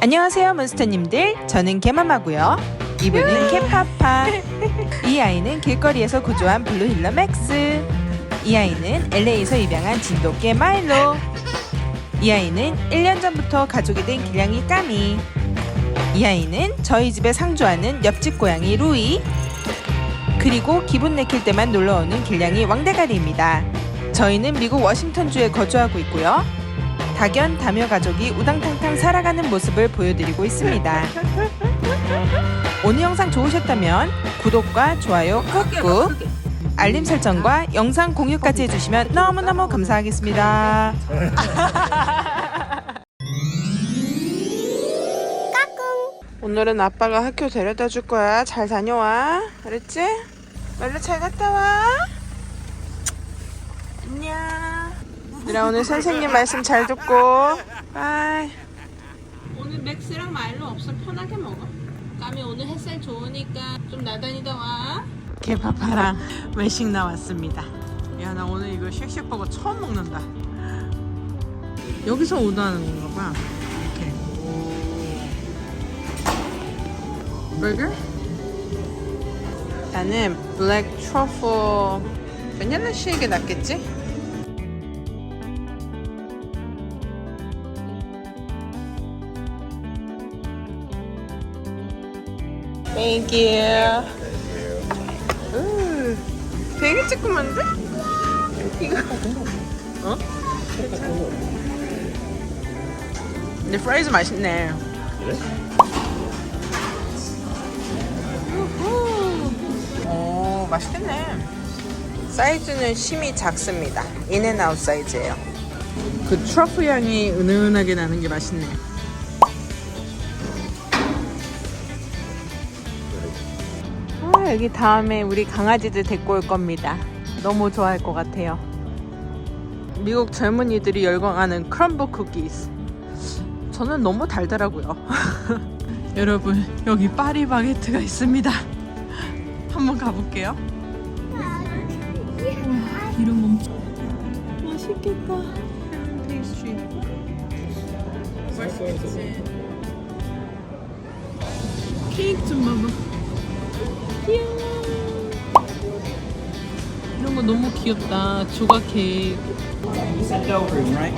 안녕하세요 몬스터님들. 저는 개마마고요. 이분은 개파파. 이 아이는 길거리에서 구조한 블루힐러 맥스. 이 아이는 LA에서 입양한 진돗개 마일로. 이 아이는 1년 전부터 가족이 된 길냥이 까미. 이 아이는 저희 집에 상주하는 옆집 고양이 루이. 그리고 기분 내킬 때만 놀러오는 길냥이 왕대가리입니다. 저희는 미국 워싱턴주에 거주하고 있고요 다견 다묘 가족이 우당탕탕 살아가는 모습을 보여드리고 있습니다. 오늘 영상 좋으셨다면 구독과 좋아요 꾹꾹 알림 설정과 영상 공유까지 해주시면 너무너무 감사하겠습니다. 오늘은 아빠가 학교 데려다 줄 거야. 잘 다녀와. 알았지? 말로 잘 갔다 와. 안녕. 얘들아 오늘 선생님 말씀 잘 듣고 바이 오늘 맥스랑 마일로 없어 편하게 먹어. 까미 오늘 햇살 좋으니까 좀 나다니다 와. 개파파랑 외식 나왔습니다 야 나 오늘 이거 쉑쉑버거 처음 먹는다 여기서 오다는 건가 봐 이렇게 버거? 나는 블랙 트러플 베닐라 쉐이크 낫겠지? Thank you. 음, 되게 쬐끔한데? 이거 어? 근데 프라이즈 맛있네. 그래? 오, 맛있겠네. 사이즈는 심히 작습니다. 인앤아웃 사이즈예요. 그 트러플 향이 은은하게 나는 게 맛있네. 아, 여기 다음에 우리 강아지들 데리고 올 겁니다. 너무 좋아할 것 같아요. 미국 젊은이들이 열광하는 크럼블 쿠키스. 저는 너무 달더라고요. 여러분, 여기 파리바게트가 있습니다. 한번 가볼게요. 이런 거 엄청 맛있겠다. 케이크 좀 봐봐. 귀여워. 이런 거 너무 귀엽다. 조각 케이크. You said no room, right?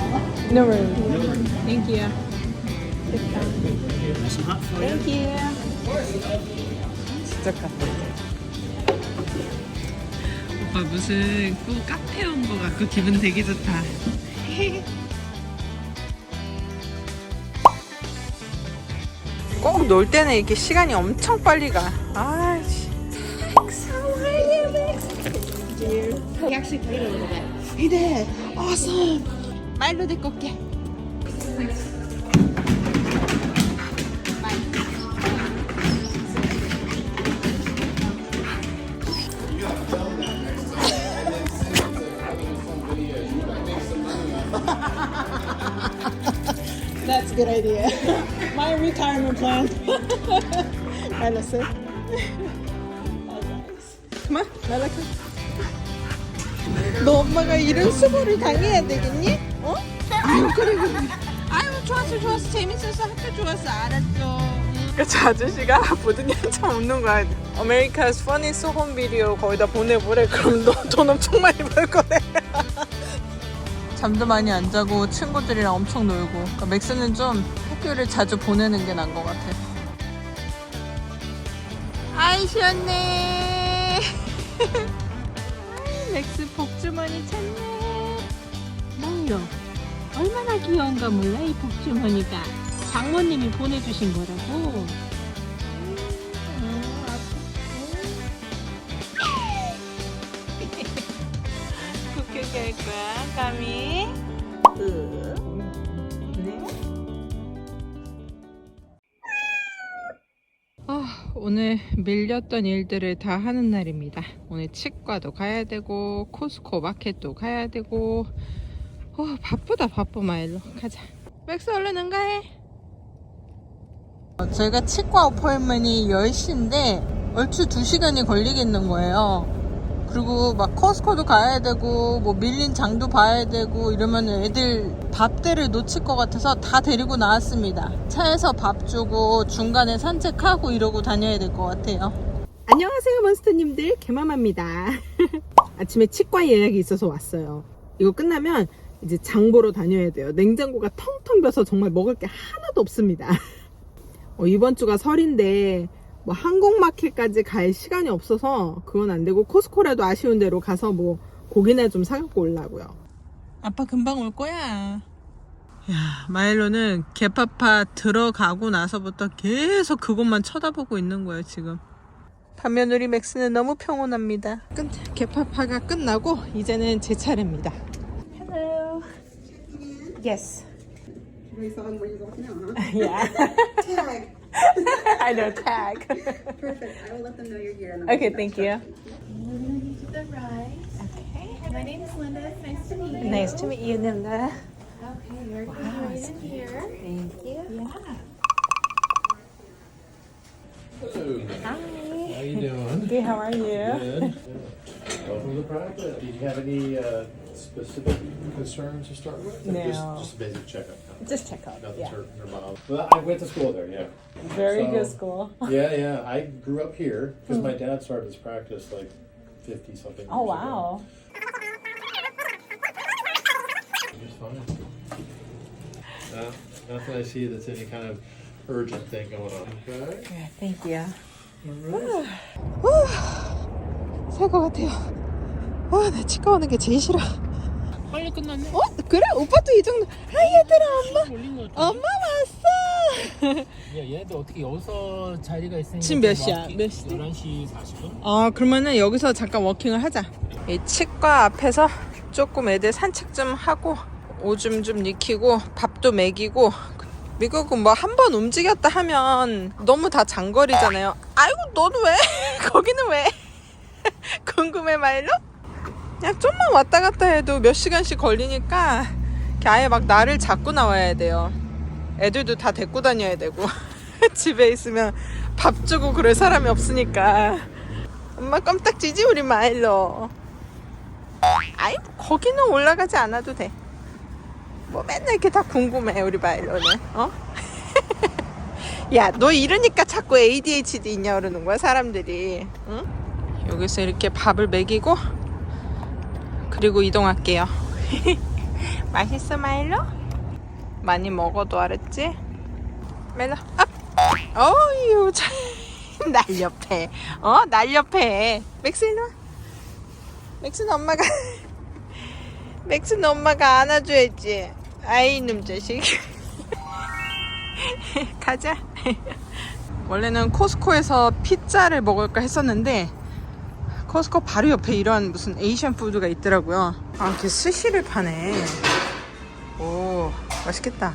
No worries. No room. Thank you. Nice and hot for you. Thank you. 진짜 카페. 오빠 무슨 꼭 카페 온 거 같고 기분 되게 좋다. 꼭 놀 때는 이렇게 시간이 엄청 빨리 가. 아 이씨. He actually played a little bit. He did. Awesome. 말로 데리고 올게. That's a good idea. My retirement plan. I listen. 그만 날라가. 너 엄마가 이런 수고를 당해야 되겠니? 어? 아유 그래 그래. 아유 좋았어 좋았어 재밌었어 학교 좋았어 알았어. 그저 아저씨가 보더니 한참 웃는 거야. America's Funniest Home Video 거기다 보내보래. 그럼 너 돈 엄청 많이 벌 거래. 잠도 많이 안 자고 친구들이랑 엄청 놀고. 그러니까 맥스는 좀 학교를 자주 보내는 게 나은 것 같아. 아이 시원해. 맥스 복주머니 찾네. 마일로 얼마나 귀여운가 몰라 이 복주머니가. 장모님이 보내주신 거라고. 쿠키 할 거야, 까미. 네. 오늘 밀렸던 일들을 다 하는 날입니다. 오늘 치과도 가야 되고, 코스코 마켓도 가야 되고, 어, 바쁘다, 바쁘, 마일로. 가자. 맥스 얼른 응가해. 어, 저희가 치과 어포인먼이 10시인데, 얼추 2시간이 걸리겠는 거예요. 그리고 막 커스코도 가야 되고 뭐 밀린 장도 봐야 되고 이러면 애들 밥대를 놓칠 것 같아서 다 데리고 나왔습니다. 차에서 밥 주고 중간에 산책하고 이러고 다녀야 될 것 같아요. 안녕하세요 몬스터님들 개마마입니다. 아침에 치과 예약이 있어서 왔어요. 이거 끝나면 이제 장 보러 다녀야 돼요. 냉장고가 텅텅 비어서 정말 먹을 게 하나도 없습니다. 어, 이번 주가 설인데 뭐 한국마켓까지 갈 시간이 없어서 그건 안 되고 코스코라도 아쉬운 대로 가서 뭐 고기나 좀 사갖고 오려고요. 아빠 금방 올 거야. 야, 마일로는 개파파 들어가고 나서부터 계속 그것만 쳐다보고 있는 거예요, 지금. 반면 우리 맥스는 너무 평온합니다. 끝, 개파파가 끝나고 이제는 제 차례입니다. Hello. Yes. Yeah. Tag. I know tag. Perfect. I will let them know you're here. and then Okay, we'll thank start. you. to the right. Okay. My name is Linda. Nice to meet you. Nice to meet you, Linda. Okay, you're going right in here. Thank you. Yeah. How you doing? Good, how are you? Good. Welcome to practice. Did you have any uh, specific concerns to start with? just- No. Just a basic checkup. Just check up, Nothing yeah. to her mom. Well, I went to school there, yeah. Very So- good school. Yeah, yeah. I grew up here because my hmm. dad started his practice like 50 something. Oh, ago. wow. It's fine. Uh, Nothing I see that's any kind of urgent thing going on. Okay. Yeah, thank you. 最高かったよ 와, 나 치과 오는 게 제일 싫어. 빨리 끝났네. 어? 그래? 오빠도 이 정도. 아, 얘들아, 엄마. 올린 거 같은데? 엄마 왔어. 야, 얘네들 어떻게 여기서 자리가 있으니까 지금 몇좀 시야? 몇 시? 11시 40분? 아, 그러면은 여기서 잠깐 워킹을 하자. 이 치과 앞에서 조금 애들 산책 좀 하고 오줌 좀 익히고 밥도 먹이고 미국은 뭐 한 번 움직였다 하면 너무 다 장거리잖아요. 아이고, 너는 왜? 거기는 왜? 궁금해 말로? 그냥 좀만 왔다 갔다 해도 몇 시간씩 걸리니까 아예 막 나를 잡고 나와야 돼요. 애들도 다 데리고 다녀야 되고 집에 있으면 밥 주고 그럴 사람이 없으니까 엄마 껌딱지지 우리 마일로 아이 거기는 올라가지 않아도 돼 뭐 맨날 이렇게 다 궁금해 우리 마일로는 어? 야 너 이러니까 자꾸 ADHD 있냐 그러는 거야 사람들이 응? 여기서 이렇게 밥을 먹이고 그리고 이동할게요. 맛있어 마일로? 많이 먹어도 알았지? 멜로 업! 어유 참. 날렵해. 어? 날렵해. 맥스 일로 와. 맥스는 엄마가 맥스는 엄마가 안아줘야지. 아이 이놈 자식. 가자. 원래는 코스코에서 피자를 먹을까 했었는데 코스코 바로 옆에 이런 무슨 에이시안 푸드가 있더라고요. 아 이렇게 스시를 파네. 오 맛있겠다.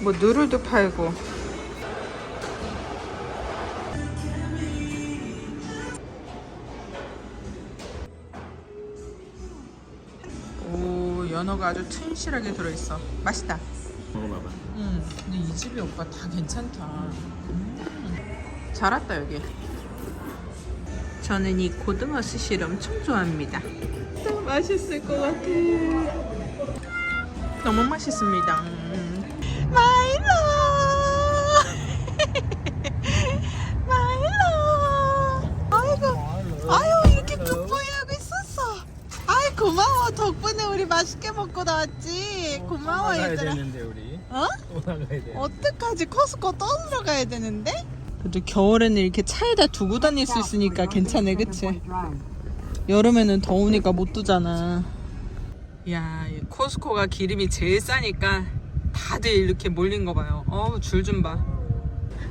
뭐 누들도 팔고. 오 연어가 아주 튼실하게 들어있어. 맛있다. 먹어봐봐. 응 근데 이 집이 오빠 다 괜찮다. 음. 잘 왔다 여기 저는 이 고등어 스시를 엄청 좋아합니다 너무 맛있을 것 같아 너무 맛있습니다 음. 마일로 마일로 아이고 아유 이렇게 굿보이 하고 있었어 아이 고마워 덕분에 우리 맛있게 먹고 나왔지 고마워 가야 얘들아 되는데 우리. 어? 또 나가야 돼. 어떡하지 코스코 또 들어가야 되는데? 그래도 겨울에는 이렇게 차에다 두고 다닐 수 있으니까 괜찮네 그치? 여름에는 더우니까 못 두잖아. 야, 이 코스코가 기름이 제일 싸니까 다들 이렇게 몰린 거 봐요. 어우 줄 좀 봐.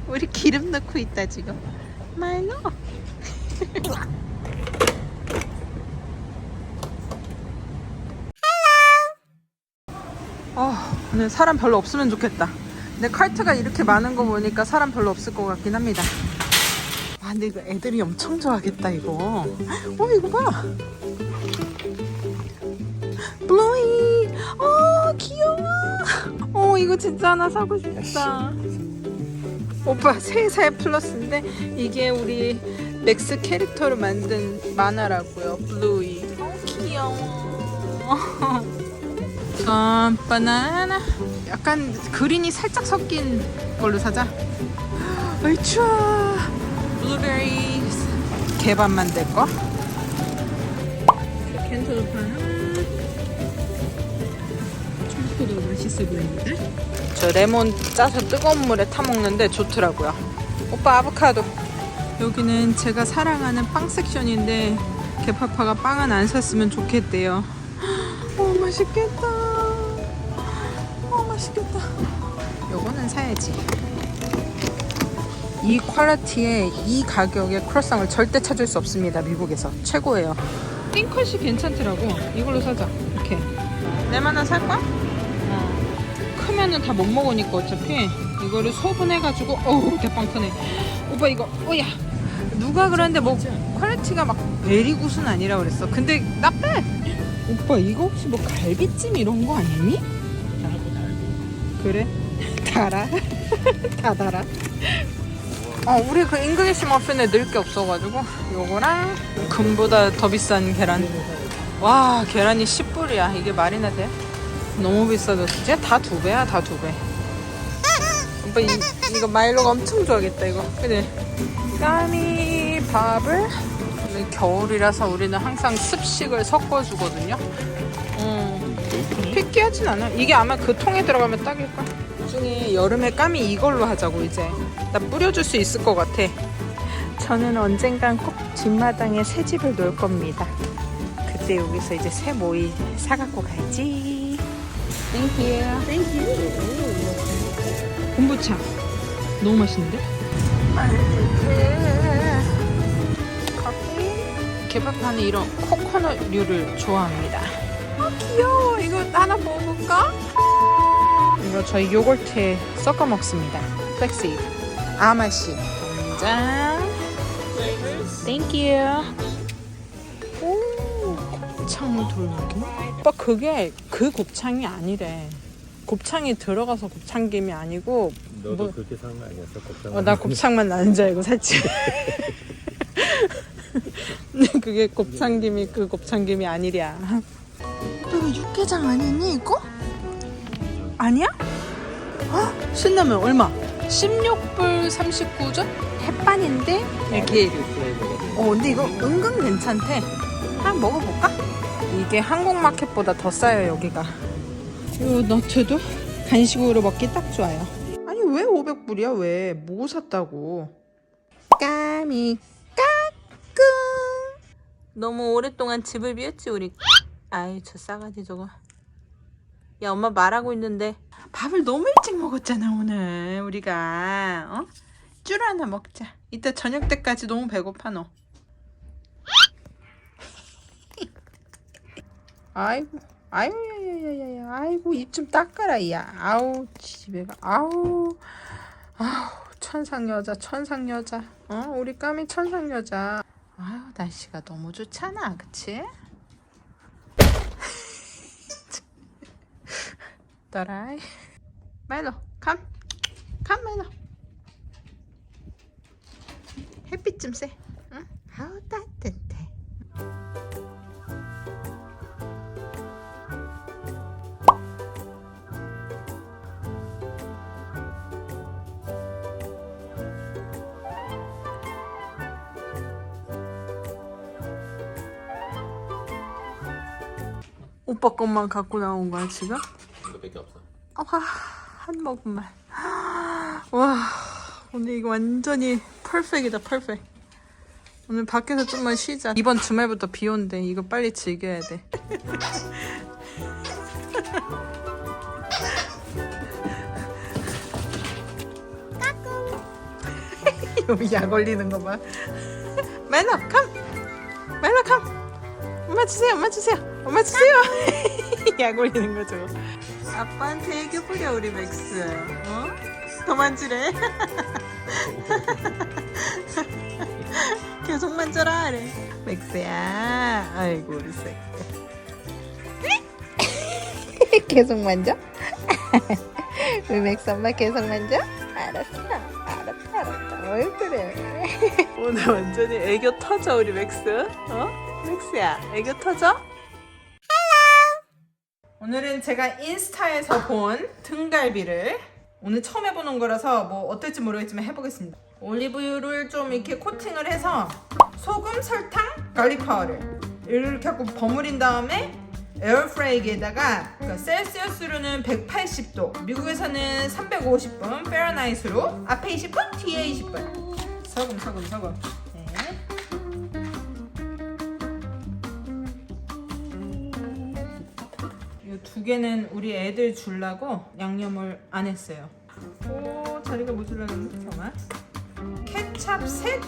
우리 기름 넣고 있다 지금. 말로. 아, 오늘 사람 별로 없으면 좋겠다. 근데 카트가 이렇게 많은 거 보니까 사람 별로 없을 것 같긴 합니다. 아, 근데 이거 애들이 엄청 좋아하겠다, 이거. 어, 이거 봐. 블로이. 어, 귀여워. 어, 이거 진짜 하나 사고 싶다. 오빠 3살 플러스인데 이게 우리 맥스 캐릭터로 만든 만화라고요. 블루이. 어, 귀여워. 아, 바나나. 약간 그린이 살짝 섞인 걸로 사자. 어이 추워. 블루베리스. 개밥 만들 거. 캔터도 파나. 초코도 맛있어 보입니다. 저 레몬 짜서 뜨거운 물에 타 먹는데 좋더라고요. 오빠 아보카도. 여기는 제가 사랑하는 빵 섹션인데 개파파가 빵은 안 샀으면 좋겠대요. 어 맛있겠다. 어 맛있겠다. 요거는 사야지. 이 퀄리티에 이 가격에 크로상을 절대 찾을 수 없습니다. 미국에서 최고예요. 띵컷이 괜찮더라고. 이걸로 사자. 이렇게. 내만 하나 살 거야? 어. 크면은 다 못 먹으니까 어차피 이거를 소분해가지고 어우 대빵 크네. 오빠 이거 오야. 누가 그랬는데 뭐 퀄리티가 막 베리굿은 아니라 그랬어. 근데 나 빼. 오빠 이거 혹시 뭐 갈비찜 이런 거 아니니? 그래? 달아? 다 달아? 어, 우리 그 잉글리시 머핀에 넣을 게 없어가지고 요거랑 금보다 더 비싼 계란 와 계란이 10불이야 이게 말이나 돼? 너무 비싸졌지? 다두 배야 다 두배 오빠 이, 이거 마일로가 엄청 좋아하겠다 이거 그래 까미 밥을 겨울이라서 우리는 항상 습식을 섞어주거든요 음, 피끼하진 않아 이게 아마 그 통에 들어가면 딱일걸? 나중에 여름에 까미 이걸로 하자고 이제. 나 뿌려줄 수 있을 것 같아. 저는 언젠간 꼭 뒷마당에 새 집을 놓을 겁니다. 그때 여기서 이제 새 모이 사갖고 가야지. 땡큐 땡큐 콤부차. 너무 맛있는데? 커피? 개밥하는 이런 코코넛류를 좋아합니다 아 귀여워 이거 하나 먹어볼까? 이거 저희 요거트에 섞어 먹습니다. 플렉시 아마씨 짠. 땡큐. 오 곱창 돌기. 오빠 그게 그 곱창이 아니래. 곱창이 들어가서 곱창김이 아니고 너도 뭐- 그렇게 산거 아니었어? 곱창 어, 나 곱창만 나는 줄 알고 샀지. 근데 그게 곱창김이 그 곱창김이 아니랴. 육개장 아니니 이거? 아니야? 헉, 신라면 얼마? 16불 39전? 햇반인데 이렇게 어 근데 이거 은근 괜찮대 한번 먹어볼까? 이게 한국 마켓보다 더 싸요 여기가 이 너트도 간식으로 먹기 딱 좋아요 아니 왜 500불이야 왜? 뭐 샀다고 까미 까꿍 너무 오랫동안 집을 비웠지 우리 아이 저 싸가지 저거. 야 엄마 말하고 있는데. 밥을 너무 일찍 먹었잖아 오늘 우리가. 어? 줄 하나 먹자. 이따 저녁 때까지 너무 배고파 너. 아이고 아이고 야야야야 아이고 입 좀 닦아라 야. 아우 집에가. 아우 아우 천상 여자 천상 여자. 어? 우리 까미 천상 여자. 아유 날씨가 너무 좋잖아 그치? 떠라이 마일로 감! 감 마일로 햇빛 좀 쐬. 응? 아우 따뜻해 오빠 것만 갖고 나온 거야 지금? 이거밖에 없어. 와, 한 모금만. 와, 오늘 이거 완전히 퍼펙이다, 퍼펙. 오늘 밖에서 좀만 쉬자. 이번 주말부터 비 온대. 이거 빨리 즐겨야 돼. 여기 약 올리는 거 봐. 말로, 컴! 말로, 컴! 엄마 주세요, 엄마 주세요, 엄마 주세요! 약 올리는 거 저거. 아빠한테 애교 부려 우리 맥스 어? 더 만지래 계속 만져라 그래 맥스야 아이고 우리 새끼 계속 만져? 왜 맥스 엄마 계속 만져? 알았어 알았어 알았어 왜 그래 오늘 완전히 애교 터져 우리 맥스 어? 맥스야 애교 터져? 오늘은 제가 인스타에서 본 등갈비를 오늘 처음 해보는 거라서 뭐 어떨지 모르겠지만 해보겠습니다. 올리브유를 좀 이렇게 코팅을 해서 소금, 설탕, 갈릭 파우더를 이렇게 하고 버무린 다음에 에어프라이기에다가 그러니까 셀시어스로는 180도, 미국에서는 350분, 페어나이트로 앞에 20분, 뒤에 20분. 소금, 소금, 소금. 두 개는 우리 애들 주려고 양념을 안 했어요. 오 자리가 모자라는데 잠깐만. 케찹 셋,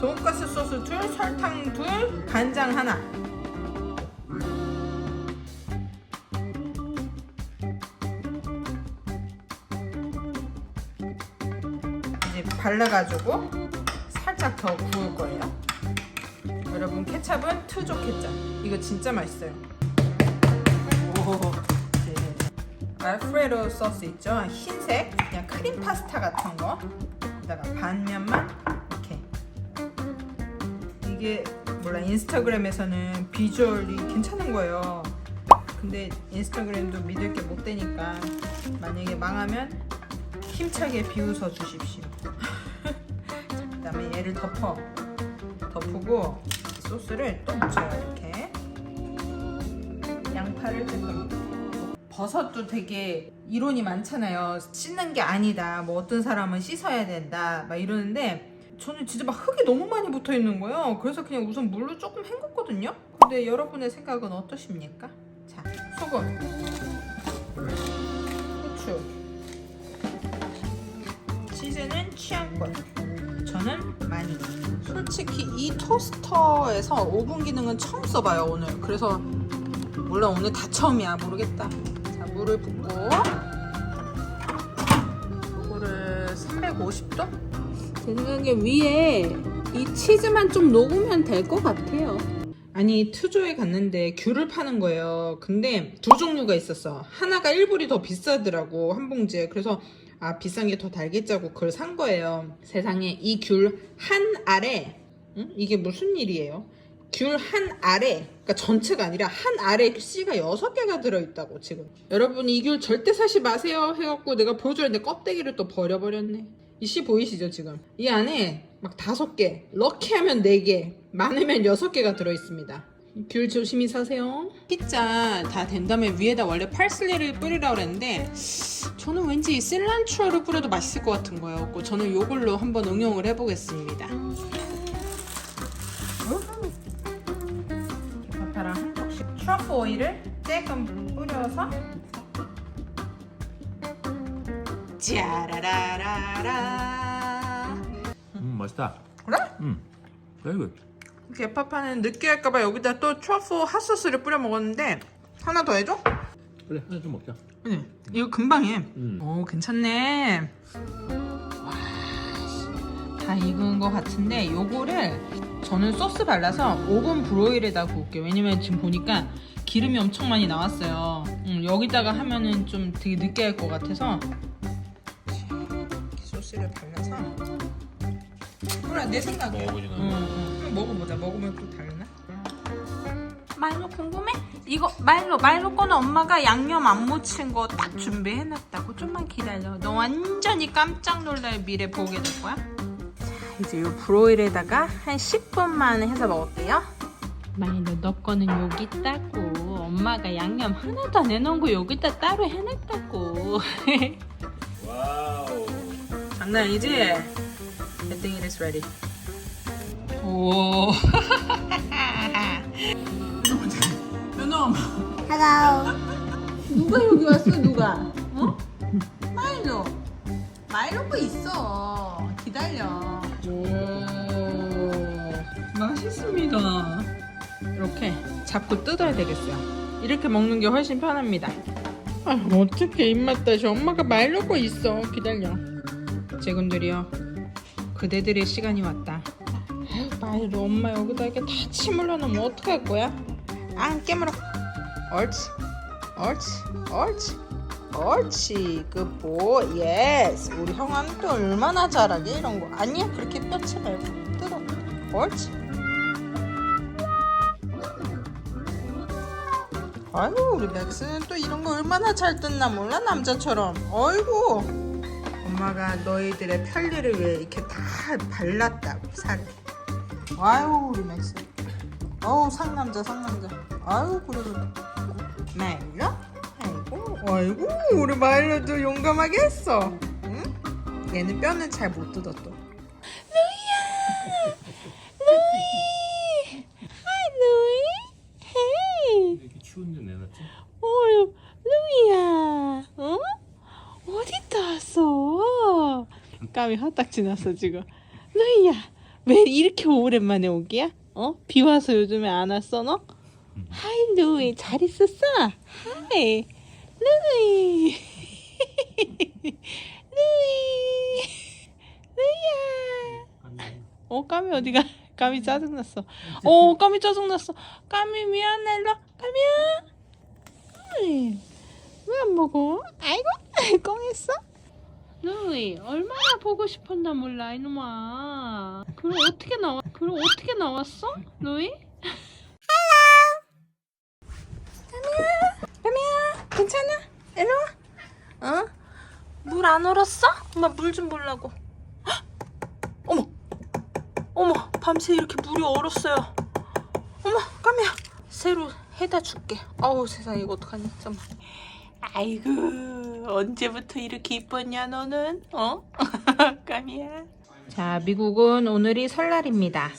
돈가스 소스 둘, 설탕 둘, 간장 하나. 이제 발라가지고 살짝 더 구울 거예요. 여러분 케찹은 트조 케찹. 이거 진짜 맛있어요. 오, 네. 알프레도 소스 있죠? 흰색 그냥 크림 파스타 같은 거. 에다가 반면만 이렇게. 이게 몰라 인스타그램에서는 비주얼이 괜찮은 거예요. 근데 인스타그램도 믿을 게 못 되니까 만약에 망하면 힘차게 비웃어 주십시오. 자, 그다음에 얘를 덮어 덮고 소스를 또 묻혀요 이렇게. 양파를 조금 버섯도 되게 이론이 많잖아요. 씻는 게 아니다. 뭐 어떤 사람은 씻어야 된다. 막 이러는데 저는 진짜 막 흙이 너무 많이 붙어 있는 거예요. 그래서 그냥 우선 물로 조금 헹궜거든요. 근데 여러분의 생각은 어떠십니까? 자, 소금, 후추, 치즈는 취향껏. 저는 많이. 솔직히 이 토스터에서 오븐 기능은 처음 써봐요 오늘. 그래서 물론 오늘 다 처음이야 모르겠다. 자 물을 붓고 이거를 350도? 제 생각에 위에 이 치즈만 좀 녹으면 될 것 같아요. 아니 트조에 갔는데 귤을 파는 거예요. 근데 두 종류가 있었어. 하나가 1불이 더 비싸더라고 한 봉지에. 그래서 아 비싼 게 더 달겠자고 그걸 산 거예요. 세상에 이 귤 한 알에 응? 이게 무슨 일이에요? 귤 한 알에 그러니까 전체가 아니라 한 알에 씨가 여섯 개가 들어있다고 지금. 여러분 이 귤 절대 사지 마세요 해갖고 내가 보여줬는데 껍데기를 또 버려버렸네. 이 씨 보이시죠 지금? 이 안에 막 다섯 개, 럭키하면 네 개, 많으면 여섯 개가 들어있습니다. 귤 조심히 사세요. 피자 다 된 다음에 위에다 원래 파슬리를 뿌리라고 그랬는데 저는 왠지 실란트로를 뿌려도 맛있을 것 같은 거예요. 저는 이걸로 한번 응용을 해보겠습니다. 트러플 오일을 조금 뿌려서 짜라라라라 음 맛있다. 그래? 음. very good. 개파파는 느끼할까봐 여기다 또 트러플 핫소스를 뿌려 먹었는데 하나 더 해줘? 그래 하나 좀 먹자. 응 이거 금방 해. 음. 오 괜찮네. 와, 다 익은 것 같은데 요거를 저는 소스 발라서 오븐 브로일에다 구울게요. 왜냐면 지금 보니까 기름이 엄청 많이 나왔어요. 음, 여기다가 하면은 좀 되게 느끼할 것 같아서 소스를 발라서 그래 내 생각이야. 응. 한번 먹어보자. 먹으면 또 다르나? 말로 궁금해? 이거 말로 말로 거는 엄마가 양념 안 묻힌 거 딱 준비해놨다고 좀만 기다려. 너 완전히 깜짝 놀랄 미래 보게 될 거야. 자 이제 요 브로일에다가 한 10분만 해서 먹을게요. 말로 너 거는 여기 있다고. 엄마가 양념 하나도 안 해놓은 거 여기다 따로 해놨다고. 와우. 장난 아니지? I think it is ready. 오. 연아. Hello. 누가 여기 왔어? 누가? 어? 마일로. 마일로 거 있어. 기다려. 오. 맛있습니다. 이렇게 잡고 뜯어야 되겠어요. 이렇게 먹는 게 훨씬 편합니다. 아, 어떻게 입맛 다시 엄마가 말 놓고 있어. 기다려. 제군들이요. 그대들의 시간이 왔다. 말로 엄마 여기다 이렇게 다 침을 넣으면 어떡할 거야? 안 깨물어. 옳지. 옳지. 옳지. 옳지. 그보 예스. 우리 형아는 또 얼마나 잘하게 이런 거. 아니야. 그렇게 뼈치 말고 뜯어. 옳지. 아이고 우리 맥스는 또 이런 거 얼마나 잘 뜯나 몰라 남자처럼. 어이구. 엄마가 너희들의 편리를 위해 이렇게 다 발랐다고 살을 아유 우리 맥스. 어우 상남자 상남자. 아유 그래 그래 마일로 아이고 우리 마일로도 용감하게 했어 응? 얘는 뼈는 잘 못 뜯어 또 루이야 루이 하이 루이 헤이 이렇게 추운데 내놨지? 어유 루이야 어? 어디 왔어? 까미 화딱 지났어 지금 루이야 왜 이렇게 오랜만에 오기야? 어? 비 와서 요즘에 안 왔어 너? 하이 루이 잘 있었어? 하이 루이 루이 루이야 어 까미 어디가? 까미 짜증났어 어 까미 짜증났어 까미 미안해 일로 와. 까미야 왜 안 먹어? 아이고 꽁했어? 루이 얼마나 보고 싶었나 몰라 이놈아 그럼 어떻게 나와 그럼 어떻게 나왔어? 루이? 까미야 괜찮아? 일로 와. 어? 물 안 얼었어? 엄마 물 좀 보려고. 헉! 어머! 어머 밤새 이렇게 물이 얼었어요. 어머 까미야. 새로 해다 줄게. 어우 세상에 이거 어떡하니? 잠깐만. 아이고 언제부터 이렇게 이뻤냐 너는? 어? 까미야. 자 미국은 오늘이 설날입니다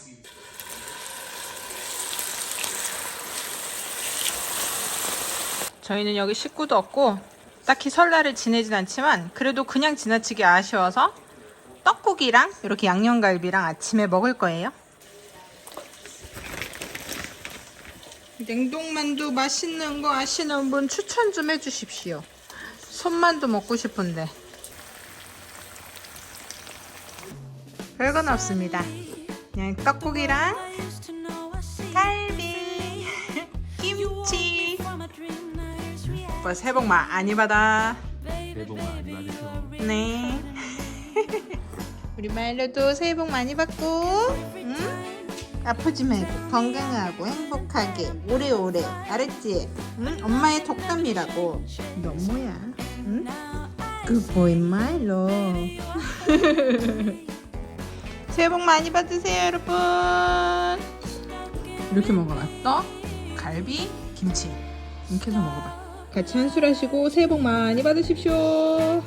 저희는 여기 식구도 없고 딱히 설날을 지내진 않지만 그래도 그냥 지나치기 아쉬워서 떡국이랑 이렇게 양념갈비랑 아침에 먹을 거예요 냉동만두 맛있는 거 아시는 분 추천 좀 해주십시오. 손만두 먹고 싶은데. 별건 없습니다. 그냥 떡국이랑 오빠 새해 복 많이 받아. 새해 복 많이 받으세요. 네. 우리 말로도 새해 복 많이 받고, 응? 아프지 말고 건강하고 행복하게 오래오래 알았지? 응? 엄마의 독감이라고. 너 뭐야? 응? 굿보이 마일로. 새해 복 많이 받으세요, 여러분. 이렇게 먹어봐. 떡, 갈비, 김치. 이렇게 해서 먹어봐. 같이 한술 하시고 새해 복 많이 받으십시오.